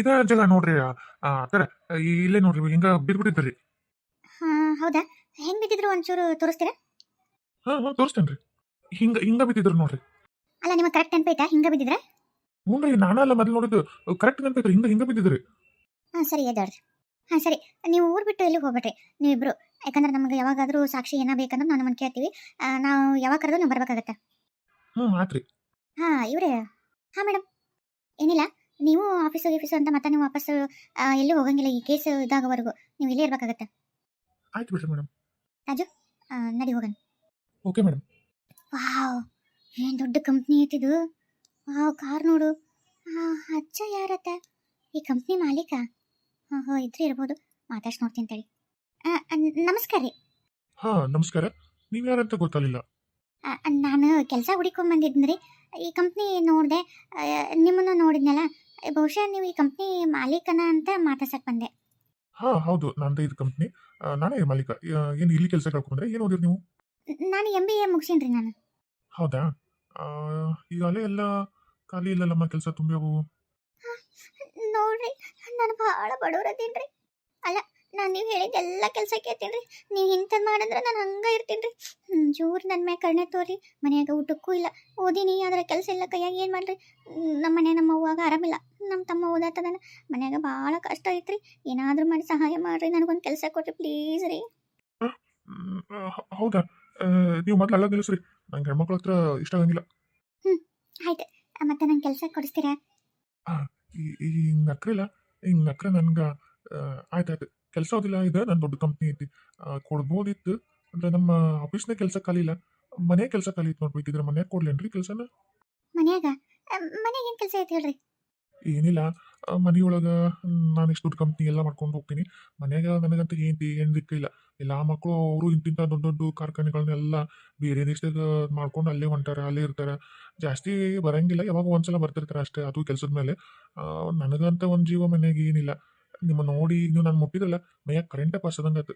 ಇದ ಜಾಗ ನೋಡ್ರಿ ತರ ಇಲ್ಲೇ ನೋಡ್ರಿ ಹಿಂಗ ಬಿದ್ಬಿಟ್ಟಿದ್ರಿ. ಹಾ ಹೌದಾ? ಹೆಂಗ್ ಬಿದ್ದಿದ್ರು ಒಂಚೂರು ತೋರಿಸ್ತೀರಾ? ಹಾ ಹಾ ತೋರಿಸ್ತೇನ್ರಿ. ಹಿಂಗ ಹಿಂಗ ಬಿದ್ದಿದ್ರು ನೋಡ್ರಿ. ಅಲ್ಲ ನಿಮಗೆ ಕರೆಕ್ಟ್ ನೆನಪೈತಾ? ಹಿಂಗ ಬಿದ್ದಿದ್ರ? ನಾನು ಅಲ್ಲ ಮೊದಲು ನೋಡಿದ್ದು ಕರೆಕ್ಟ್ ನೆನಪೈತ್ರಿ ಹಿಂಗ ಹಿಂಗ ಬಿದ್ದಿದ್ರಿ. ಹಾಂ ಸರಿ ಎದ್ದಾಡ್ರಿ ಹಾಂ ಸರಿ ನೀವು ಊರು ಬಿಟ್ಟು ಎಲ್ಲಿ ಹೋಗ್ಬೇಡ್ರಿ? ನೀವಿಬ್ರು. ಯಾಕಂದ್ರೆ ನಮಗೆ ಯಾವಾಗಾದರೂ ಸಾಕ್ಷಿ ಏನ ಬೇಕಂದ್ರೆ ನಾವು ಒಂದು ಕೇಳ್ತೀವಿ. ನಾವು ಯಾವಾಗ ಕರೆದು ನಾವು ಬರ್ಬೇಕಾಗತ್ತೆ? ಹ್ಞೂ ಆತ್ರಿ. ಹಾಂ ಇವರೇ? ಹಾಂ ಮೇಡಮ್ ಏನಿಲ್ಲ. ನೀವು ಆಫೀಸು ಗೀಫೀಸು ಅಂತ ಮತ್ತೆ ನೀವು ವಾಪಸ್ ಎಲ್ಲೂ ಹೋಗಂಗಿಲ್ಲ ಈ ಕೇಸ್ ಇದಾಗವರೆಗೂ. ನೀವು ಇಲ್ಲೇ ಇರ್ಬೇಕಾಗತ್ತೆ. ಆಯ್ತು ಬಿಡ್ರಿ ಮೇಡಮ್ ಆ, ನಡಿ ಹೋಗಣ. ಓಕೆ ಮೇಡಮ್ ವಾವ್ ಏನು ದೊಡ್ಡ ಕಂಪ್ನಿ ಐತಿದು ವಾವ್ ಕಾರ್ ನೋಡು. ಆ, ಅಜ್ಜ ಯಾರತ್ತ? ಈ ಕಂಪ್ನಿ ಮಾಲೀಕ? ಹಾಂ ಹೋ ಇದ್ರೆ ಇರ್ಬೋದು. ಮಾತಾಡ್ಸಿ ನೋಡ್ತೀನಿ ತಡಿ. ಆ, ಆ, ನಮಸ್ಕಾರ ರೀ. ಹಾ ನಮಸ್ಕಾರ. ನೀವು ಯಾರಂತ ಗೊತ್ತಾಗಲಿಲ್ಲ. ಆ, ನಾನು ಕೆಲಸ ಹುಡುಕೊಂಡ್ ರೀ. ಈ ಕಂಪ್ನಿ ನೋಡಿದೆ ನಿಮ್ಮನ್ನು ನೋಡಿದ್ನಲ್ಲ ಬಹುಶಃ ನೀವು ಈ ಕಂಪ್ನಿ ಮಾಲೀಕನ ಅಂತ ಮಾತಾಡ್ಸಕ್ ಬಂದೆ. ಹಾ ಹೌದು. ನಂದು ಇದು ಕಂಪ್ನಿ ನಾನೇ ಮಾಲೀಕ. ಏನು ಇಲ್ಲಿ ಕೆಲಸ ಕಳ್ಕೊಂಡ್ರೆ ಏನು ಓದಿರಿ ನೀವು? ನಾನು ಎಂ ಬಿ ಎ ಮುಗಿಸಿನ್ರಿ ನಾನು. ಹೌದಾ? ಈಗ ಈಗಾಗಲೇ ಎಲ್ಲ ಖಾಲಿ ಇಲ್ಲಲ್ಲಮ್ಮ ಕೆಲಸ ತುಂಬ್ಯಾವು ನೋಡ್ರಿ. ನಾನು ಭಾಳ ಬಡವ್ರದೀನ್ರಿ ಅಲ್ಲ ನಾನು ನೀವು ಹೇಳಿದ್ದೆಲ್ಲ ಕೆಲಸ ಕೇಳ್ತೀನಿ ನೀವು ಇಂಥದ್ದು ಮಾಡಿದ್ರೆ ನಾನು ಹಂಗೆ ಇರ್ತೀನಿ ರೀ ಜೋರು ನನ್ನ ಮ್ಯಾಗ ಕರ್ಣೆ ತೋರಿ. ಮನ್ಯಾಗ ಊಟಕ್ಕೂ ಇಲ್ಲ. ಓದಿನಿ ಆದ್ರೆ ಕೆಲಸ ಇಲ್ಲ. ಕೈಯಾಗ ಏನು ಮಾಡ್ರಿ? ನಮ್ಮ ಮನೆ ನಮ್ಮ ಅವ್ವಾಗ ಆರಾಮಿಲ್ಲ. ನಮ್ಮ ತಮ್ಮ ಓದಾತದನ. ಮನ್ಯಾಗ ಭಾಳ ಕಷ್ಟ ಐತ್ರಿ. ಏನಾದರೂ ಮಾಡಿ ಸಹಾಯ ಮಾಡ್ರಿ. ನನಗೊಂದು ಕೆಲಸ ಕೊಡ್ರಿ ಪ್ಲೀಸ್ ರೀ. ಹೌದಾ? ನೀವು ಮೊದಲು ಅಲ್ಲ ನಿಲ್ಲಿಸ್ರಿ ನಂಗೆ ಹೆಣ್ಮಕ್ಳ ಹತ್ರ ಇಷ್ಟ ಆಗಂಗಿಲ್ಲ. ಆಯ್ತು. ಮತ್ತೆ ನಂಗೆ ಕೆಲಸ ಕೊಡಿಸ್ತೀರಾ? ಈ ನಕ್ರಿಲ್ಲ. ಹಿಂಗ್ ನಕ್ರೆ ನನ್ಗ ಆಯ್ತಾಯ್ತು ಕೆಲಸ ಓದಿಲ್ಲ ಇದು ನನ್ನ ದೊಡ್ಡ ಕಂಪ್ನಿ ಐತಿ ಕೊಡ್ಬೋದಿತ್ತು. ಅಂದ್ರೆ ನಮ್ಮ ಆಫೀಸ್ನ ಕೆಲಸ ಖಾಲಿ ಇಲ್ಲ ಮನೆ ಕೆಲಸ ಖಾಲಿ ಐತಿ ನೋಡ್ಬೇಕಿದ್ರೆ ಮನೆ ಕೊಡ್ಲೇನ್ರಿ ಕೆಲಸನ? ಮನ್ಯಾಗ? ಮನ್ಯಾಗ ಏನು ಕೆಲಸ ಐತಿ ಹೇಳ್ರಿ? ಏನಿಲ್ಲ. ಮನೆಯೊಳಗ ನಾನು ಇಷ್ಟು ದೊಡ್ಡ ಕಂಪ್ನಿ ಎಲ್ಲ ಮಾಡ್ಕೊಂಡು ಹೋಗ್ತೀನಿ. ಮನ್ಯಾಗ ನನಗಂತ ಏನ್ತಿ ಏನ್ ದಿಕ್ಕ ಇಲ್ಲ. ಎಲ್ಲ ಮಕ್ಕಳು ಅವರು ಇಂತಿಂತ ದೊಡ್ಡ ದೊಡ್ಡ ಕಾರ್ಖಾನೆಗಳನ್ನೆಲ್ಲ ಬೇರೆ ದೇಶದಾಗ ಮಾಡ್ಕೊಂಡು ಅಲ್ಲೇ ಹೊಂಟಾರ ಅಲ್ಲೇ ಇರ್ತಾರೆ. ಜಾಸ್ತಿ ಬರಂಗಿಲ್ಲ. ಯಾವಾಗ ಒಂದ್ಸಲ ಬರ್ತಿರ್ತಾರೆ ಅಷ್ಟೇ. ಅದು ಕೆಲಸದ ಮೇಲೆ. ನನಗಂತ ಒಂದು ಜೀವ ಮನೆಯಾಗ ಏನಿಲ್ಲ. ನಿಮ್ಮ ನೋಡಿ ನೀವು ನಾನು ಮುಟ್ಟಿದ್ರಲ್ಲ ಮೈಯಾಗ ಕರೆಂಟೇ ಪಾಸ್ ಆಯ್ತು.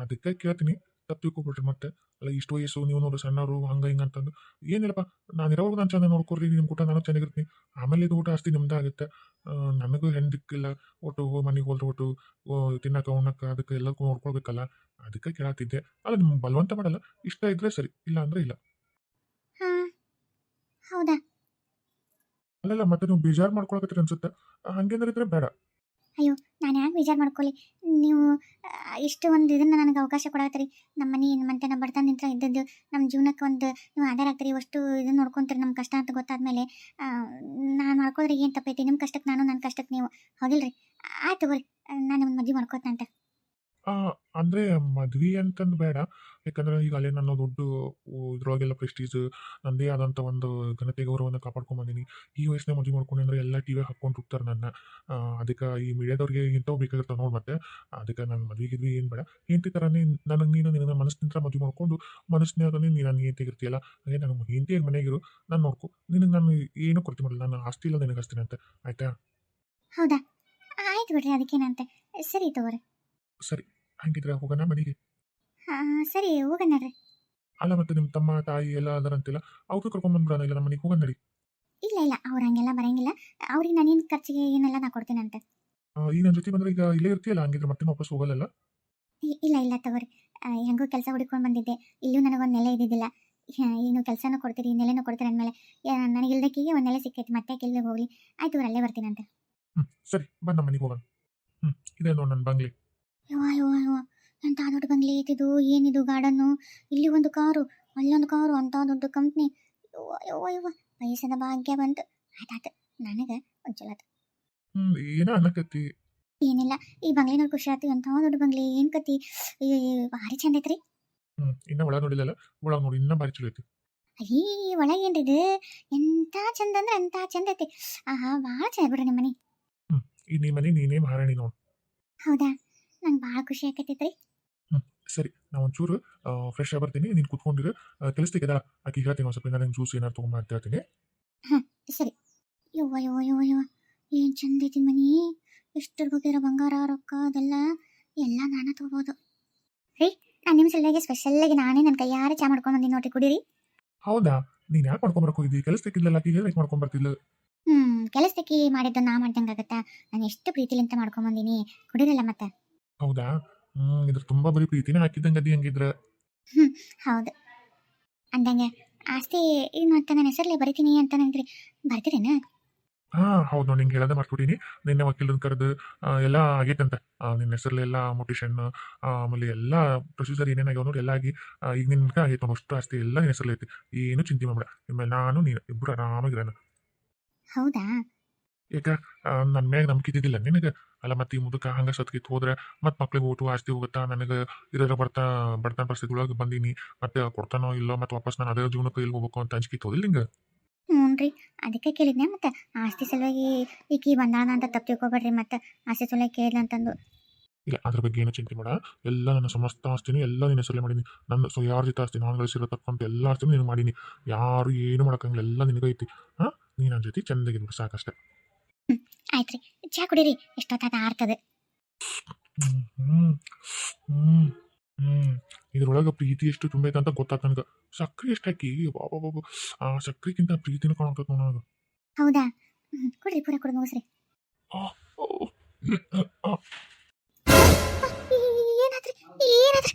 ಅದಕ್ಕೆ ಕೇಳ್ತೀನಿ ತಪ್ಪು ತಿಳ್ಕೊಬಿಟ್ರಿ ಮತ್ತೆ. ಅಲ್ಲ ಇಷ್ಟು ವಯಸ್ಸು ನೀವು ನೋಡಿ ಸಣ್ಣವರು ಹಂಗ ಹಿಂಗ ಅಂತಂದು. ಏನಿಲ್ಲಪ್ಪ ನಾನು ಇರೋವಾಗ ನಾನು ಚೆನ್ನಾಗಿ ನೋಡ್ಕೊರಿ ನಿಮ್ಮ ಊಟ ನಾನು ಚೆನ್ನಾಗಿರ್ತೀನಿ. ಆಮೇಲೆ ಇದು ಊಟ ಆಸ್ತಿ ನಿಮ್ದೇ ಆಗುತ್ತೆ. ನನಗೂ ಹೆಂಗೆ ದಿಕ್ಕಿಲ್ಲ ಒಟ್ಟು ಮನೆಗೆ ಹೋದ್ರೆ ಒಟ್ಟು ಓ, ತಿನ್ನಕ ಉಣ್ಣಕ ಅದಕ್ಕೆ ಎಲ್ಲಕ್ಕೂ ನೋಡ್ಕೊಳ್ಬೇಕಲ್ಲ ಅದಕ್ಕೆ ಕೇಳತ್ತಿದ್ದೆ ಅಲ್ಲ ನಿಮ್ಗೆ ಬಲವಂತ ಮಾಡಲ್ಲ ಇಷ್ಟ ಇದ್ರೆ ಸರಿ ಇಲ್ಲ ಅಂದ್ರೆ ಇಲ್ಲ. ಹೌದಾ? ಅಲ್ಲಲ್ಲ ಮತ್ತೆ ನೀವು ಬೇಜಾರು ಮಾಡ್ಕೊಳಕತ್ತೀರಿ ಅನ್ಸುತ್ತೆ. ಹಂಗೇನಾರಿದ್ರೆ ಹಂಗೇನಾರ ಇದ್ರೆ ಬೇಡ. ನಾನು ಯಾಕೆ ಬೇಜಾರು ಮಾಡ್ಕೊಳ್ಳಿ? ನೀವು ಇಷ್ಟು ಒಂದು ಇದನ್ನು ನನಗೆ ಅವಕಾಶ ಕೊಡತ್ತೀರಿ ನಮ್ಮ ಮನೆ ಮತ್ತೆ ನಮ್ಮ ಬಡತನ ನಿಂತ ಇದ್ದದ್ದು ನಮ್ಮ ಜೀವನಕ್ಕೆ ಒಂದು ನೀವು ಆಧಾರ ಆಗ್ತೀರಿ. ಅಷ್ಟು ಇದನ್ನು ನೋಡ್ಕೊತೀರಿ ನಮ್ಮ ಕಷ್ಟ ಅಂತ ಗೊತ್ತಾದ್ಮೇಲೆ ನಾನು ಮಾಡ್ಕೋದ್ರೆ ಏನು ತಪ್ಪೈತಿ? ನಿಮ್ಮ ಕಷ್ಟಕ್ಕೆ ನಾನು ನನ್ನ ಕಷ್ಟಕ್ಕೆ ನೀವು ಹೌದಿಲ್ರಿ ಆಯ್ತು ಬರ್ರಿ ನಾನು ನಿಮ್ಮ ಮದುವೆ ಮಾಡ್ಕೋತಂತೆ ಅಂದ್ರೆ ಮದ್ವಿ ಅಂತಂದು ಬೇಡ. ಯಾಕಂದ್ರೆ ಈಗ ಅಲ್ಲೇ ನನ್ನ ದೊಡ್ಡ ಇದ್ರೊಳಗೆಲ್ಲ ಪ್ರೆಸ್ಟೀಜ್ ನಂದೇ ಆದಂಥ ಒಂದು ಘನತೆ ಗೌರವನ್ನ ಕಾಪಾಡ್ಕೊಂಡ್ ಬಂದಿನಿ. ಈ ವಯಸ್ಸಿನ ಮದುವೆ ಮಾಡ್ಕೊಂಡೆ ಅಂದ್ರೆ ಎಲ್ಲ ಟಿವಿ ಹಾಕೊಂಡ್ ಹೋಗ್ತಾರೆ ನನ್ನ. ಅದಕ್ಕೆ ಈ ಮೀಡಿಯಾದವ್ರಿಗೆ ಇಂಥವು ಬೇಕಾಗಿರ್ತಾವೆ ನೋಡಿ ಮತ್ತೆ. ಅದಕ್ಕೆ ನನ್ನ ಮದ್ವೆ ಗಿದ್ವಿ ಏನು ಬೇಡ. ಹೆಂಡತಿ ಥರನೇ ನನಗೆ ನೀನು ನಿನ್ನ ಮನಸ್ಸಿನಿಂದ ಮದುವೆ ಮಾಡ್ಕೊಂಡು ಮನಸ್ಸಿನಾಗ ನೀನು ನನ್ನ ಹೆಂಡತಿಗಿರ್ತೀಯಲ್ಲ ಹಾಗೆ ನಾನು ಹೆಂಡತಿಯಾಗಿ ಮನೆಗಿರು, ನಾನು ನೋಡ್ಕೊ. ನಿನಗೆ ನಾನು ಏನು ಕೊಡ್ತೀನಿ ಮಾಡಲ್ಲ. ನಾನು ಆಸ್ತಿ ಇಲ್ಲ ನಿನಗೆ ಅಂತ. ಆಯ್ತಾ? ಹೌದಾ? ಆಯ್ತು ಬಿಡ್ರಿ, ಅದಕ್ಕೇನಂತೆ. ಸರಿ ತಗೋರಿ. ಸರಿ ಹಂಗಿದ್ರೆ ಹೋಗೋಣ ಮನೆಗೆ. ಹಾಂ ಸರಿ ಹೋಗೋಣ ರೀ ಅಲ್ಲ ಮತ್ತೆ ನಿಮ್ಮ ತಮ್ಮ ತಾಯಿ ಎಲ್ಲ ಅದರಂತಿಲ್ಲ ಅವ್ರು ಕರ್ಕೊಂಡ್ಬಂದ್ಬಿಡೋಣ ಇಲ್ಲ ನಮ್ಮ ಮನೆಗೆ ಹೋಗೋಣ ನಡಿ. ಇಲ್ಲ ಇಲ್ಲ ಅವ್ರು ಹಂಗೆಲ್ಲ ಬರಂಗಿಲ್ಲ. ಅವ್ರಿಗೆ ನಾನೇನು ಖರ್ಚಿಗೆ ಏನೆಲ್ಲ ನಾ ಕೊಡ್ತೀನಂತೆ. ಆ, ಈಗ ನನ್ನ ಜೊತೆ ಬಂದ್ರೆ ಈಗ ಇಲ್ಲೇ ಇರ್ತೀಯಲ್ಲ ಹಂಗಿದ್ರೆ ಮತ್ತೆ ವಾಪಸ್ ಹೋಗಲ್ಲ ಇ- ಇಲ್ಲ ಇಲ್ಲ ತಗೋರಿ. ಆ, ಹೆಂಗೂ ಕೆಲಸ ಹುಡುಕೊಂಡು ಬಂದಿದ್ದೆ. ಇಲ್ಲೂ ನನಗೊಂದು ನೆಲೆ ಇದ್ದಿದ್ದಿಲ್ಲ. ಏನು ಕೆಲಸನೂ ಕೊಡ್ತೀರಿ ನೆಲೆನೂ ಕೊಡ್ತೀರಿ ಅಂದಮೇಲೆ ನನಗೆ ಇಲ್ದಕ್ಕಿಗೆ ಒಂದು ನೆಲೆ ಸಿಕ್ಕೈತಿ ಮತ್ತೆ ಕೆಲ್ಗೆ ಹೋಗಲಿ? ಆಯ್ತು ಅವ್ರು ಅಲ್ಲೇ ಬರ್ತೀನಂತೆ. ಹ್ಮ್ ಸರಿ ಬಂದ ನಮ್ಮ ಮನೆಗೆ ಹೋಗೋಣ. ಹ್ಮ್ ಇದೆ ನೋಡಿ ನನ್ನ ಬಂಗ್ಲೆ. ಯವ್ವ ಯವ್ವ ಯವ್ವ. ಎಂಥ ದೊಡ್ಡ ಬಂಗ್ಲೆ ಐತಿದು ಏನಿದು ಗಾರ್ಡನ್ನು ಇಲ್ಲಿ ಒಂದು ಕಾರು. ಅಲ್ಲೊಂದು ಕಾರು. ಅಂಥ ದೊಡ್ಡ ಕಂಪ್ನಿ ಯವ್ವ ಯವ್ವ ಯವ್ವ. ವಯಸ್ಸದ ಭಾಗ್ಯ ಬಂತು. ಆಯ್ತಾಯ್ತು ನನಗೆ ಒಂದು ಚಲೋ. ಹ್ಮ್ ಏನೋ ಅನ್ನಕತ್ತಿ. ಏನಿಲ್ಲ. ಈ ಬಂಗ್ಲೆ ನೋಡಿ ಖುಷಿ ಆಯ್ತು ಎಂಥ ದೊಡ್ಡ ಬಂಗ್ಲೆ. ಏನು ಕತಿ ಭಾರಿ ಚಂದ ಐತ್ರಿ. ಹ್ಮ್ ಇನ್ನ ಒಳಗೆ ನೋಡಿಲ್ಲಲ್ಲ? ಒಳಗೆ ನೋಡಿ. ಇನ್ನ ಬಾರಿ ಚಲೋ ಐತಿ. ಅಯ್ಯ ಒಳಗೇನ್ರಿ ಇದು? ಎಂಥ ಚಂದ ಅಂದ್ರೆ ಎಂಥ ಚಂದ ಐತಿ. ಆಹಾ ಭಾಳ ಚಂದ ಬಿಡ್ರಿ ನಿಮ್ಮ ಮನೆ. ಈ ನೀ ಮನೆ ನೀನೇ ಮಹಾರಾಣಿ ನೋಡು. ಹೌದಾ? ನಂಗೆ ಭಾಳ ಖುಷಿ ಆಕೈತೈತ್ರಿ ಸರಿ ನಾ ಒಂಚೂರು ಫ್ರೆಶ್ ಆಗಿ ಬರ್ತೀನಿ ನೀನು ಕುತ್ಕೊಂಡಿರು ಕೆಲಸದಿದ್ದಲ್ಲ ಆಕೆ ಹೇಳ್ತೀನಿ ಒಂದು ಸ್ವಲ್ಪ ನನಗೆ ಜ್ಯೂಸ್ ಏನಾರು ತೊಗೊಂಬ ಅಂತ ಹೇಳ್ತೀನಿ. ಸರಿ. ಯವ್ವ ಯವ್ವ ಯವ್ವ ಯವ್ವ ಏನು ಚಂದ ಐತಿ ಮನಿ? ಎಷ್ಟು ಬಗೆರ ಬಂಗಾರ ರೊಕ್ಕ ಅದೆಲ್ಲ ಎಲ್ಲ ನಾನೇ ತೊಗೋಬೋದು. ರೀ ನಾನು ನಿಮ್ಮ ಸಲುವಾಗಿ ಸ್ಪೆಷಲ್ಲಾಗಿ ನಾನೇ ನನ್ನ ಕೈಯಾರೆ ಚಾ ಮಾಡ್ಕೊಂಡು ಬಂದಿನಿ ನೋಡಿ ಕುಡೀರಿ. ಹೌದಾ? ನೀನು ಯಾಕೆ ಮಾಡ್ಕೊಂಬರಕ್ಕೆ ಹೋಗಿದ್ದಿ? ಕೆಲಸಕ್ಕಿಲ್ಲ ಆಕೆ ಹೇಳಿ ಮಾಡ್ಕೊಂಬರ್ತಿಲ್ಲ ಹ್ಮ್ ಕೆಲಸಕ್ಕೆ ಮಾಡಿದ್ದು ನಾ ಮಾಡ್ದಂಗೆ ಆಗತ್ತಾ ನಾನು ಎಷ್ಟು ಪ್ರೀತಿಲಿಂತ ಮಾಡ್ಕೊಂಬಂದಿನಿ ಕುಡೀರಲ್ಲ ಮತ್ತೆ? ಹೌದಾ? ಹ್ಮ್ ಇದ್ರ ತುಂಬಾ ಬರೀ ಪ್ರೀತಿನೇ ಹಾಕಿದ್ದಂಗೆ ಅದಿ ಹಂಗಿದ್ರ. ಹೌದು. ಅಂದಂಗೆ ಆಸ್ತಿ ಏನು ಅಂತ ನನ್ನ ಹೆಸರಲ್ಲಿ ಬರಿತೀನಿ ಅಂತ ನಂಗ್ರಿ ಬರ್ತೀರೇನ? ಹಾ ಹೌದು ನೋಡಿ ನಿಂಗೆ ಹೇಳೋದೇ ಮಾಡ್ಕೊಟ್ಟಿನಿ ನಿನ್ನೆ ವಕೀಲನ ಕರೆದು ಎಲ್ಲ ಆಗೈತಂತೆ. ಆ, ನಿನ್ನ ಹೆಸರಲ್ಲಿ ಎಲ್ಲ ಮೊಟಿಷನ್ ಆಮೇಲೆ ಎಲ್ಲ ಪ್ರೊಸೀಜರ್ ಏನೇನಾಗ್ಯಾವ ನೋಡಿ ಎಲ್ಲ ಆಗಿ ಆ, ಈಗ ನಿನ್ಗೆ ಆಗೈತೆ ನೋಡಿ ಅಷ್ಟು ಆಸ್ತಿ ಎಲ್ಲ ನಿನ್ನ ಹೆಸರಲ್ಲಿ ಐತಿ. ಏನು ಚಿಂತೆ ಮಾಡ್ಬೇಡ. ನಿಮ್ಮ ನಾನು ನೀನು ಇಬ್ಬರು ಆರಾಮಾಗಿರೋಣ. ಹೌದಾ? ಯಾಕ ನನ್ನ ಮ್ಯಾಗ ನಂಬಿಕೆ ಇದ್ದಿದ್ದಿಲ್ಲ ನಿನಗೆ? ಅಲ್ಲ ಮತ್ತೆ ಈ ಮುದುಕ ಹಂಗೆ ಸತ್ಕಿತ್ ಹೋದ್ರೆ ಮತ್ತೆ ಮಕ್ಳಿಗೆ ಊಟ ಆಸ್ತಿ ಹೋಗುತ್ತಾ? ನನಗೆ ಇದರ ಬರ್ತಾ ಬಡತನ ಪರಿಸ್ಥಿತಿ ಒಳಗೆ ಬಂದೀನಿ. ಮತ್ತೆ ಕೊಡ್ತಾನೋ ಇಲ್ಲೋ ಮತ್ತೆ ವಾಪಸ್ ನಾನು ಅದೇ ಜೀವನಕ್ಕೆ ಇಲ್ಲಿ ಹೋಗ್ಬೇಕು ಅಂತ ಅಂಜಿಕೆ ಹೋದಿಲ್ಲ ಹ್ಞೂ ರೀ ಅದಕ್ಕೆ ಕೇಳಿದ್ನೆ. ಮತ್ತೆ ಆಸ್ತಿ ಸಲುವಾಗಿ ಈಕಿ ಬಂದಾಳ ಅಂತ ತಪ್ಪು ತಿಳ್ಕೊಬೇಡ್ರಿ. ಮತ್ತೆ ಆಸ್ತಿ ಸಲುವಾಗಿ ಕೇಳಿಲ್ಲ ಅಂತಂದು. ಇಲ್ಲ ಅದ್ರ ಬಗ್ಗೆ ಏನು ಚಿಂತೆ ಮಾಡ ಎಲ್ಲ ನನ್ನ ಸಮಸ್ತ ಆಸ್ತಿನೂ ಎಲ್ಲ ನಿನ್ನ ಹೆಸರಲ್ಲೇ ಮಾಡೀನಿ. ನನ್ನ ಸೊ ಯಾರ ಜೊತೆ ಆಸ್ತಿ ನಾನು ಗಳಿಸಿರೋ ತಕ್ಕಂತ ಎಲ್ಲ ಆಸ್ತಿನೂ ನೀನು ಮಾಡೀನಿ. ಯಾರು ಏನು ಮಾಡೋಕ್ಕಂಗಿಲ್ಲ ಎಲ್ಲ ನಿನಗೈತಿ. ಹಾಂ? ನೀನು ನನ್ನ ಜೊತೆ ಚಂದಾಗಿರ್ಬೇಕು ಸಾಕಷ್ಟೇ. ಆಯ್ತ್ರಿ. ಚಾ ಕುಡೀರಿ ಎಷ್ಟೊತ್ತಾಗ ಆರ್ತದೆ. ಇದ್ರೊಳಗೆ ಪ್ರೀತಿ ಎಷ್ಟು ತುಂಬೈತೆ ಅಂತ ಗೊತ್ತಾಗ್ತ ನನಗೆ. ಸಕ್ಕರೆ ಎಷ್ಟು ಹಾಕಿ ಬಾಬಾ ಆ ಸಕ್ಕರೆಗಿಂತ ಪ್ರೀತಿನ ಕಾಣ್ತದ ನನಗೆ. ಹೌದಾ? ಕೊಡ್ರಿ ಪೂರ ಕೊಡ ಮುಗಿಸ್ರಿ. ಏನಾದ್ರಿ ಏನಾದ್ರಿ